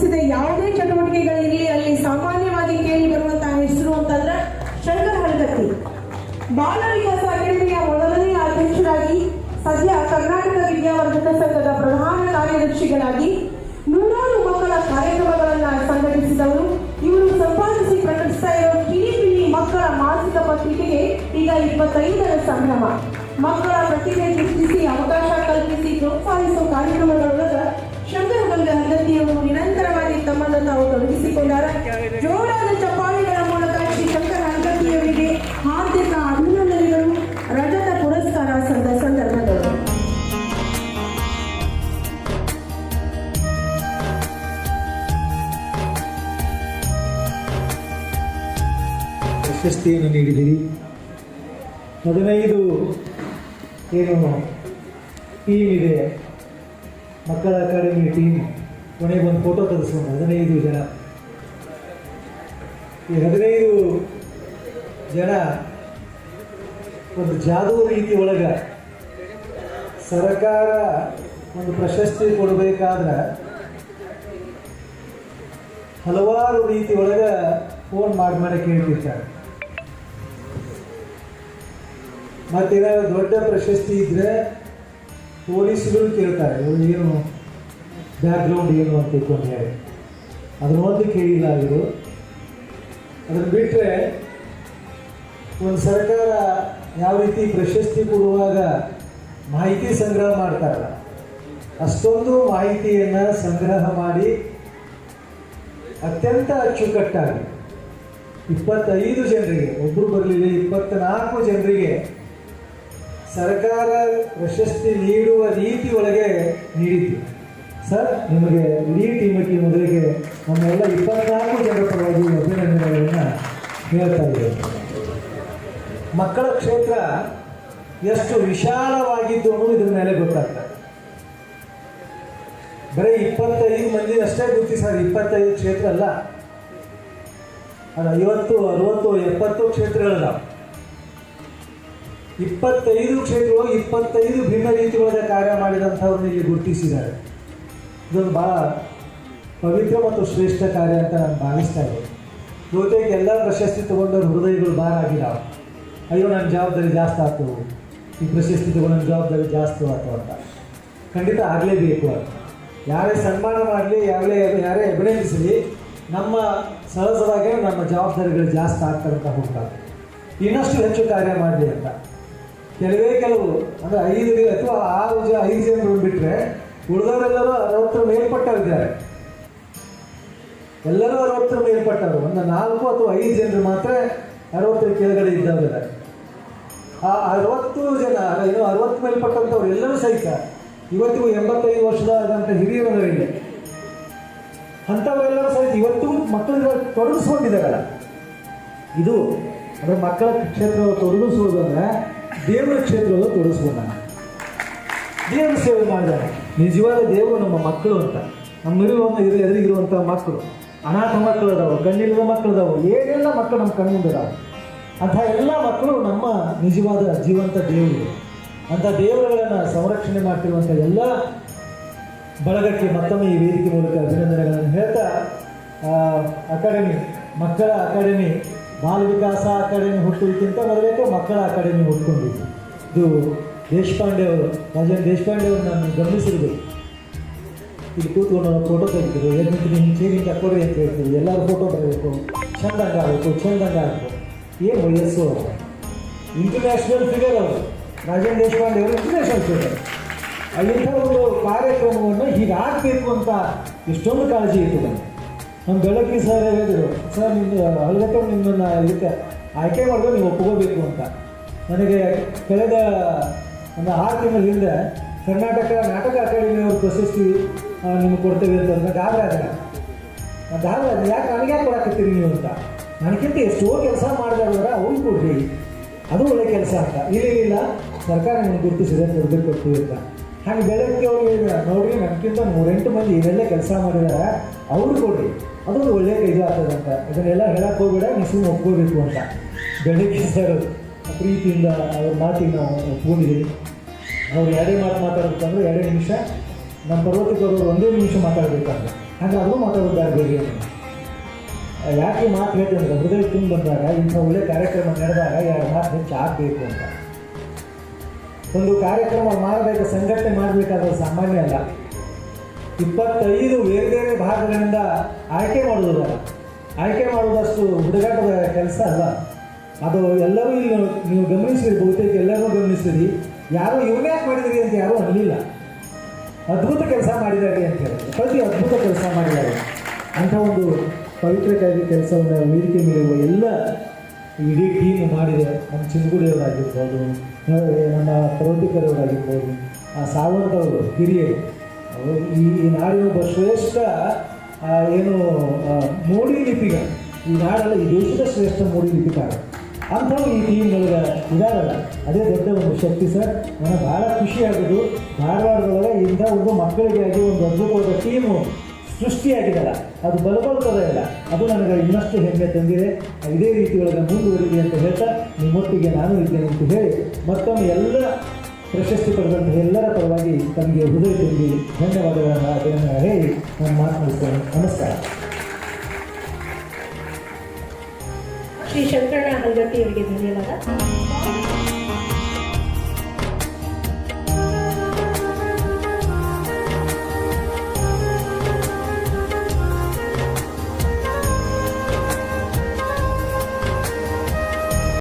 ಸಂಬಂಧಿಸಿದ ಯಾವುದೇ ಚಟುವಟಿಕೆಗಳಿರಲಿ ಅಲ್ಲಿ ಸಾಮಾನ್ಯವಾಗಿ ಕೇಳಿ ಬರುವಂತಹ ಹೆಸರು ಅಂತಂದ್ರೆ ಶಂಕರ್ ಹಳಗತ್ತಿ ಬಾಲ ವಿಕಾಸ ಅಕಾಡೆಮಿಯ ಮೊದಲನೇ ಅಧ್ಯಕ್ಷರಾಗಿ ಸದ್ಯ ಕರ್ನಾಟಕ ವಿದ್ಯಾವರ್ಧಕ ಸಂಘದ ಪ್ರಧಾನ ಕಾರ್ಯದರ್ಶಿಗಳಾಗಿ ನೂರಾರು ಮಕ್ಕಳ ಕಾರ್ಯಕ್ರಮಗಳನ್ನ ಸಂಘಟಿಸಿದವರು. ಇವರು ಸಂಪಾದಿಸಿ ಪ್ರಕಟಿಸ್ತಾ ಇರೋ ಕಿಡಿ ಮಕ್ಕಳ ಮಾಸಿಕ ಪತ್ರಿಕೆಗೆ ಈಗ ಇಪ್ಪತ್ತೈದರ ಸಂಭ್ರಮ. ಮಕ್ಕಳ ಪ್ರತಿಭೆ ಗುರುತಿಸಿ ಅವಕಾಶ ಕಲ್ಪಿಸಿ ಪ್ರೋತ್ಸಾಹಿಸುವ ಕಾರ್ಯಕ್ರಮಗಳೊಳಗೆ ಗಂಗ ಹಂಗತಿಯವರು ನಿರಂತರವಾಗಿ ತಮ್ಮನ್ನು ತಾವು ತೊಡಗಿಸಿಕೊಂಡಾರ ಜೋರಾದ ಚಪ್ಪಾಳಿಗಳ ಮೂಲಕ ಶ್ರೀ ಶಂಕರ ಹಂಗತಿಯವರಿಗೆ ಹಾರ್ದಿಕ ಅಭಿನಂದನೆಗಳು, ರಜತ ಪುರಸ್ಕಾರ ಸಂದ ಸಂದರ್ಭದವರು ಪ್ರಶಸ್ತಿಯನ್ನು ನೀಡಿದಿರಿ ಹದಿನೈದು ಏನು ಟೀಮ್ ಇದೆ ಮಕ್ಕಳ ಅಕಾಡೆಮಿ ಟೀಮ್ ಕೊನೆಗೆ ಒಂದು ಫೋಟೋ ತೆಗೆಸ್ಕೊಂಡು ಹದಿನೈದು ಜನ. ಈ ಹದಿನೈದು ಜನ ಒಂದು ಜಾದೂ ರೀತಿ ಒಳಗ ಸರ್ಕಾರ ಒಂದು ಪ್ರಶಸ್ತಿ ಕೊಡಬೇಕಾದ್ರೆ ಹಲವಾರು ರೀತಿ ಒಳಗ ಫೋನ್ ಮಾಡಿ ಮಾಡಿ ಕೇಳ್ತಿರ್ತಾರೆ. ಮತ್ತೇನಾದ್ರು ದೊಡ್ಡ ಪ್ರಶಸ್ತಿ ಇದ್ರೆ ಪೊಲೀಸರು ಕೇಳ್ತಾರೆ, ಇವರು ಏನು ಬ್ಯಾಕ್ಗ್ರೌಂಡ್ ಏನು ಅಂತ ತಿಳ್ಕೊಂಡು ಹೇಳಿ. ಅದನ್ನ ಒಂದು ಕೇಳಿಲ್ಲ ಇವರು. ಅದನ್ನು ಬಿಟ್ಟರೆ ಒಂದು ಸರ್ಕಾರ ಯಾವ ರೀತಿ ಪ್ರಶಸ್ತಿ ಕೊಡುವಾಗ ಮಾಹಿತಿ ಸಂಗ್ರಹ ಮಾಡ್ತಾರಲ್ಲ, ಅಷ್ಟೊಂದು ಮಾಹಿತಿಯನ್ನು ಸಂಗ್ರಹ ಮಾಡಿ ಅತ್ಯಂತ ಅಚ್ಚುಕಟ್ಟಾಗಿ ಇಪ್ಪತ್ತೈದು ಜನರಿಗೆ ಒಬ್ಬರು ಬರಲಿಲ್ಲ ಇಪ್ಪತ್ತ್ನಾಲ್ಕು ಜನರಿಗೆ ಸರ್ಕಾರ ಪ್ರಶಸ್ತಿ ನೀಡುವ ರೀತಿ ಒಳಗೆ ನೀಡಿದ್ದು ಸರ್, ನಿಮಗೆ ಇಡೀ ಟೀಮಕ್ಕೆ ಮೊದಲಿಗೆ ನಮ್ಮೆಲ್ಲ ಇಪ್ಪತ್ನಾಲ್ಕು ಜನರ ಪರವಾಗಿ ಅಭಿನಂದನೆಗಳನ್ನು ಹೇಳ್ತಾ ಇದ್ದೇವೆ ಮಕ್ಕಳ ಕ್ಷೇತ್ರ ಎಷ್ಟು ವಿಶಾಲವಾಗಿದ್ದು ಅನ್ನೋದು ಇದ್ರ ಮೇಲೆ ಗೊತ್ತಾಗ್ತದೆ. ಬರೀ ಇಪ್ಪತ್ತೈದು ಮಂದಿ ಅಷ್ಟೇ ಗುರುತಿಸಾರ ಇಪ್ಪತ್ತೈದು ಕ್ಷೇತ್ರ ಅಲ್ಲ. ಅದು ಐವತ್ತು, ಅರವತ್ತು, ಎಪ್ಪತ್ತು ಕ್ಷೇತ್ರಗಳಿದಾವೆ. ಇಪ್ಪತ್ತೈದು ಕ್ಷೇತ್ರಗಳು ಇಪ್ಪತ್ತೈದು ಭಿನ್ನ ರೀತಿಯೊಳಗೆ ಕಾರ್ಯ ಮಾಡಿದಂಥವ್ರನ್ನ ಇಲ್ಲಿ ಗುರುತಿಸಿದ್ದಾರೆ. ಇದೊಂದು ಭಾಳ ಪವಿತ್ರ ಮತ್ತು ಶ್ರೇಷ್ಠ ಕಾರ್ಯ ಅಂತ ನಾನು ಭಾವಿಸ್ತಾ ಇದ್ದೆ ಬಹುತೇಕ ಎಲ್ಲ ಪ್ರಶಸ್ತಿ ತಗೊಂಡವ್ರ ಹೃದಯಗಳು ಭಾರ ಆಗಿದ್ದಾವೆ ಅಯ್ಯೋ, ನನ್ನ ಜವಾಬ್ದಾರಿ ಜಾಸ್ತಿ ಆಯ್ತು ಈ ಪ್ರಶಸ್ತಿ ತಗೊಂಡು ಜವಾಬ್ದಾರಿ ಜಾಸ್ತಿ ಆಯ್ತು ಅಂತ. ಖಂಡಿತ ಆಗಲೇಬೇಕು ಅಂತ. ಯಾರೇ ಸನ್ಮಾನ ಮಾಡಲಿ, ಯಾರೇ ಯಾರೇ ಅಭಿನಂದಿಸಲಿ, ನಮ್ಮ ಸಹಜವಾಗಿ ನಮ್ಮ ಜವಾಬ್ದಾರಿಗಳು ಜಾಸ್ತಿ ಆಗ್ತಾರಂತ ಹೋಗ್ತಾರೆ ಇನ್ನಷ್ಟು ಹೆಚ್ಚು ಕಾರ್ಯ ಮಾಡಲಿ ಅಂತ. ಕೆಲವೇ ಕೆಲವು, ಅಂದರೆ ಐದು ಅಥವಾ ಆರು ಜನ ಐದು ಜನರು ಬಿಟ್ಟರೆ ಉಳಿದವರೆಲ್ಲರೂ ಅರವತ್ತರ ಮೇಲ್ಪಟ್ಟವರಿದ್ದಾರೆ ಎಲ್ಲರೂ ಅರವತ್ತರ ಮೇಲ್ಪಟ್ಟವರು, ಒಂದು ನಾಲ್ಕು ಅಥವಾ ಐದು ಜನರು ಮಾತ್ರ ಅರವತ್ತರ ಕೆಳಗಡೆ ಇದ್ದವರಿದ್ದಾರೆ ಆ ಅರವತ್ತು ಜನ ಏನು ಅರವತ್ತು ಮೇಲ್ಪಟ್ಟಂಥವ್ರು ಎಲ್ಲರೂ ಸಹಿತ ಇವತ್ತಿಗೂ ಎಂಬತ್ತೈದು ವರ್ಷದಾದಂಥ ಹಿರಿಯರಲ್ಲಿ ಅಂಥವರೆಲ್ಲರೂ ಸಹಿತ ಇವತ್ತು ಮಕ್ಕಳಿಗೆ ತೊಡಗಿಸ್ಕೊಂಡಿದ್ದಾರಲ್ಲ. ಇದು, ಅಂದರೆ ಮಕ್ಕಳ ಕ್ಷೇತ್ರ ತೊಡಗಿಸುವುದು ಅಂದರೆ ದೇವರ ಕ್ಷೇತ್ರವನ್ನು ತೊಡಗಿಸ್ಕೊಂಡ ದೇವರ ಸೇವೆ ಮಾಡಿದಾಗ ನಿಜವಾದ ದೇವರು ನಮ್ಮ ಮಕ್ಕಳು ಅಂತ. ನಮ್ಮಿರುವಂಥ ಇದು ಎದುರಿಗಿರುವಂಥ ಮಕ್ಕಳು ಅನಾಥ ಮಕ್ಕಳು. ಅದಾವು ಕಣ್ಣಿಲ್ಲದ ಮಕ್ಕಳು ಅದಾವು ಏನೆಲ್ಲ ಮಕ್ಕಳು ನಮ್ಮ ಕಣ್ಣಿಂದದಾವೆ ಅಂಥ ಎಲ್ಲ ಮಕ್ಕಳು ನಮ್ಮ ನಿಜವಾದ ಜೀವಂತ ದೇವರು. ಅಂಥ ದೇವರುಗಳನ್ನು ಸಂರಕ್ಷಣೆ ಮಾಡ್ತಿರುವಂಥ ಎಲ್ಲ ಬಳಗಕ್ಕೆ ಮತ್ತೊಮ್ಮೆ ಈ ವೇದಿಕೆ ಮೂಲಕ ಅಭಿನಂದನೆಗಳನ್ನು ಹೇಳ್ತಾ ಅಕಾಡೆಮಿ, ಮಕ್ಕಳ ಅಕಾಡೆಮಿ ಬಾಲ ವಿಕಾಸ ಅಕಾಡೆಮಿ ಹುಟ್ಟುವುದಕ್ಕಿಂತ ಬರಬೇಕು, ಮಕ್ಕಳ ಅಕಾಡೆಮಿ ಹುಟ್ಕೊಂಡಿದ್ದು. ಇದು ದೇಶಪಾಂಡೆ ಅವರು, ರಾಜೇಂದ್ರ ದೇಶಪಾಂಡೆ ಅವರು ನಾನು ಗಮನಿಸಿರ್ಬೇಕು ಇಲ್ಲಿ ಕೂತ್ಕೊಂಡು ಫೋಟೋ ತೆಗಿತೀವಿ ಎದ್ದು ಹಿಂಗೆ ಸೇರಿ ತಕ್ಕೊಡ್ರಿ ಅಂತ ಹೇಳ್ತೀವಿ ಎಲ್ಲರೂ ಫೋಟೋ ಬರಬೇಕು ಚಂದಂಗ ಆಗಬೇಕು ಚಂದಂಗ ಆಗಬೇಕು. ಏನು ವಯಸ್ಸು ಅವರು? ಇಂಟರ್ನ್ಯಾಷನಲ್ ಫಿಗರ್ ಅವರು. ರಾಜೇಂದ್ರ ದೇಶಪಾಂಡೆ ಅವರು ಇಂಟರ್ನ್ಯಾಷನಲ್ ಫಿಗರ್ ಅಲ್ಲಿಂದ ಒಂದು ಕಾರ್ಯಕ್ರಮವನ್ನು ಹೀಗಾಗಬೇಕು ಅಂತ ಎಷ್ಟೊಂದು ಕಾಳಜಿ ಇತ್ತು ನನಗೆ ನಮ್ಮ ಬೆಳಗ್ಗೆ ಸರ್ ಹೇಳಿದರು? ಸರ್ ನಿಮ್ಮ ಹಲ್ಗಟ್ಟವ್ರು ನಿಮ್ಮನ್ನು ಇದಕ್ಕೆ ಆಯ್ಕೆ ಮಾಡಿದ್ರೆ ನೀವು ಒಪ್ಕೋಬೇಕು ಅಂತ. ನನಗೆ ಕಳೆದ ಒಂದು ಆರು ತಿಂಗಳ ಹಿಂದೆ ಕರ್ನಾಟಕ ನಾಟಕ ಅಕಾಡೆಮಿಯವರು ಪ್ರಶಸ್ತಿ ನಿಮ್ಗೆ ಕೊಡ್ತೇವೆ ಅಂತ ನನಗೆ ಗಾಬರಿ ಆದ್ರೆ. ಗಾಬರಿ ಯಾಕೆ ನನಗೆ ಯಾಕೆ ಕೊಡಕತ್ತೀರಿ ನೀವು ಅಂತ. ನನಗಿಂತ ಎಷ್ಟೋ ಕೆಲಸ ಮಾಡಿದವರ ಅವ್ರಿಗೆ ಕೊಡ್ರಿ. ಅದು ಒಳ್ಳೆ ಕೆಲಸ ಅಂತ. ಇಲ್ಲ ಇಲ್ಲ ಸರ್ಕಾರ ನಿಮ್ಗೆ ಗುರುತಿಸಿದೆ ಕೊಡಬೇಕು ಅಂತ. ಹಾಗೆ ಬೆಳಗ್ಗೆ ಅವ್ರಿಗೆ ನೋಡ್ರಿ ನನಗಿಂತ ಮೂರೆಂಟು ಮಂದಿ ಇವೆಲ್ಲ ಕೆಲಸ ಮಾಡಿದಾರೆ. ಅವ್ರು ಕೊಡ್ರಿ. ಅದೊಂದು ಒಳ್ಳೆಯ ಇದು ಆಗ್ತದಂತ ಇದನ್ನೆಲ್ಲ ಹೇಳಕ್ಕೆ ಹೋಗ್ಬೇಡ ನೀವು ಒಪ್ಕೋಬೇಕು ಅಂತ. ಬೆಳಗ್ಗೆ ಸರ್ ಪ್ರೀತಿಯಿಂದ ಅವ್ರ ಮಾತಿಗೆ ನಾವು ಅವ್ರು ಎರಡೇ ಮಾತು ಮಾತಾಡ್ಬೇಕಂದ್ರೆ ಎರಡೇ ನಿಮಿಷ. ನಮ್ಮ ಪರ್ವತಿಕರು ಒಂದೇ ನಿಮಿಷ ಮಾತಾಡ್ಬೇಕಂದ್ರೆ. ಹಾಗೆ ಅದು ಮಾತಾಡೋದು ಬೇರೆ ಬೇರೆ ಯಾಕೆ ಮಾತು ಹೇಳ್ತೀನಿ ಹೃದಯ ತುಂಬ ಬಂದಾಗ ಇಂಥ ಒಳ್ಳೆ ಕಾರ್ಯಕ್ರಮ ನಡೆದಾಗ ಎರಡು ಮಾತು ಹೆಚ್ಚು ಆಗಬೇಕು ಅಂತ. ಒಂದು ಕಾರ್ಯಕ್ರಮ ಮಾಡಬೇಕು, ಸಂಘಟನೆ ಮಾಡಬೇಕಾದ್ರೆ ಸಾಮಾನ್ಯ ಅಲ್ಲ. ಇಪ್ಪತ್ತೈದು ಬೇರೆ ಬೇರೆ ಭಾಗಗಳಿಂದ ಆಯ್ಕೆ ಮಾಡುವುದಲ್ಲ ಆಯ್ಕೆ ಮಾಡುವುದಷ್ಟು ಹುಡುಗಾಟದ ಕೆಲಸ ಅಲ್ಲ ಅದು ಎಲ್ಲರೂ ಇಲ್ಲಿ ನೀವು ಗಮನಿಸಿರಿ ಬಹುತೇಕ ಎಲ್ಲರೂ ಗಮನಿಸಿರಿ ಯಾರು ಇವನ್ಯಾಕೆ ಮಾಡಿದಿರಿ ಅಂತ ಯಾರೂ ಅನ್ನಲಿಲ್ಲ ಅದ್ಭುತ ಕೆಲಸ ಮಾಡಿದ್ದಾರೆ ಅಂತ ಹೇಳಿ. ಪ್ರತಿ ಅದ್ಭುತ ಕೆಲಸ ಮಾಡಿದ್ದಾರೆ. ಅಂಥ ಒಂದು ಪವಿತ್ರಕಾರಿ ಕೆಲಸವನ್ನು ವೇದಿಕೆ ಮೇಲಿರುವ ಎಲ್ಲ ಇಡೀ ಟೀಮ್ ಮಾಡಿದೆ. ನಮ್ಮ ಚಿಂಗುಡಿಯವರಾಗಿರ್ಬೋದು ನಮ್ಮ ಪರ್ವತಿಕರವರಾಗಿರ್ಬೋದು, ಆ ಸಾವಂತವರು, ಹಿರಿಯರು. ಈ ಈ ನಾಡಿನ ಒಬ್ಬ ಶ್ರೇಷ್ಠ ಏನು ಮೂಡಿ ಲಿಪಿಗ ಈ ನಾಡಲ್ಲ ಈ ದೇಶದ ಶ್ರೇಷ್ಠ ಮೋಡಿ ಲಿಪಿಕಾರ ಅಂಥವು ಈ ಟೀಮ್ಗಳಿಗೆ ಇದಾಗಲ್ಲ ಅದೇ ದೊಡ್ಡ ಒಂದು ಶಕ್ತಿ ಸರ್. ನನಗೆ ಭಾಳ ಖುಷಿ ಆಗೋದು. ಧಾರವಾಡದೊಳಗೆ ಇಂಥ ಮಕ್ಕಳಿಗೆ ಮಕ್ಕಳಿಗಾಗಿ ಒಂದು ಅದ್ಭುತವಾದ ಟೀಮು ಸೃಷ್ಟಿಯಾಗಿದೆಲ್ಲ ಅದು ಬಲಬಲ್ತದ ಇಲ್ಲ ಅದು ನನಗೆ ಇನ್ನಷ್ಟು ಹೆಮ್ಮೆ ತಂದಿದೆ. ಇದೇ ರೀತಿ ಒಳಗೆ ಮುಂದುವರಿದೆ ಅಂತ ಹೇಳ್ತಾ ನಿಮ್ಮೊಟ್ಟಿಗೆ ನಾನು ಇದ್ದೇನೆ ಅಂತ ಹೇಳಿ ಮತ್ತೊಮ್ಮೆ ಎಲ್ಲ ಪ್ರಶಸ್ತಿ ಪಡೆದಂತಹ ಎಲ್ಲರ ಪರವಾಗಿ ತಮಗೆ ಹೃದಯ ತುಂಬಿ ಧನ್ಯವಾದಗಳನ್ನು ಅದನ್ನು ಹೇಳಿ ನಾನು ಮಾತನಾಡ್ತೇನೆ ನಮಸ್ಕಾರ. ಶ್ರೀ ಶಂಕರಣ್ಣ ಹಲ್ಗಟ್ಟಿ ಅವರಿಗೆ ಧನ್ಯವಾದ.